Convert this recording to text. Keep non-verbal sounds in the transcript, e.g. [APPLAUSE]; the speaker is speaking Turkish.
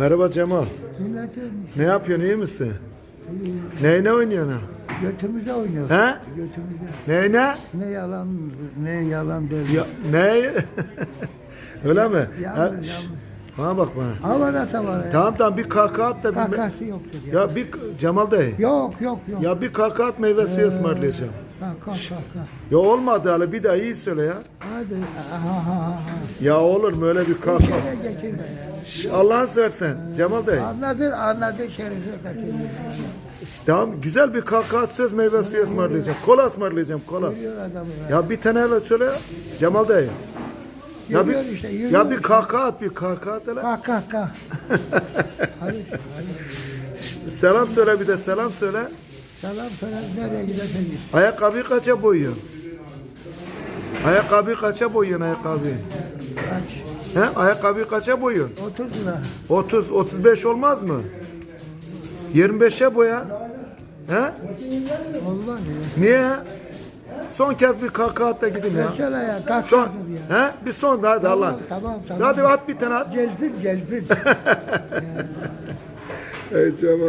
Merhaba Cemal. Ne yapıyorsun iyi misin? e, Neyine oynuyorsun? götümüze oynuyor. He? Götümüze. Neyine? Ne yalan ne yalan değil. Ya, ne? [LAUGHS] Öyle mi? Yalnız. şş, Bana bak bana. Havada tavara. ya. Tamam tamam bir kahkaha at da bir... Kakası yoktur ya. Ya bir Cemal dayı. Yok yok yok. Ya bir kahkaha at meyve suyu ısmarlayacağım. Ha, kalk kalk kalk. Ya olmadı hala bir daha iyi söyle ya. Hadi. Ha ha ha. Ya olur mu öyle bir kahkaha? kere geçirme ya. Şş, Allah'ın seversen Cemal dayı. Anladın anladın şerife kaçırma. Tamam güzel bir kahkaha söz meyve suyu ısmarlayacağım. Kola ısmarlayacağım kola. Yürüyor adamı ya. Ya bir tane hele söyle ya. Cemal dayı. Ya bir, Yürüyor işte, yürüyor. ya bir kahkaha at bir kahkaha at hele. Kalk kalk kalk. [LAUGHS] Hadi hadi. Selam söyle bir de selam söyle. Selam söyle nereye gidersen git. Ayakkabıyı kaça boyuyorsun? Ayakkabıyı kaça boyuyorsun ayakkabıyı? Kaç. He? Ayakkabıyı kaça boyuyorsun? 30 lira. 30, 35 olmaz mı? 25'e boya. He? Olmaz ya. Niye? Son kez bir kahkaha at da gidin ya. Mesela ya kaç Son. yıldır ya. He? Bir son daha hadi Allah. Tamam tamam. Hadi at bir tane at. Gelfin gelfin. Ey Cemal.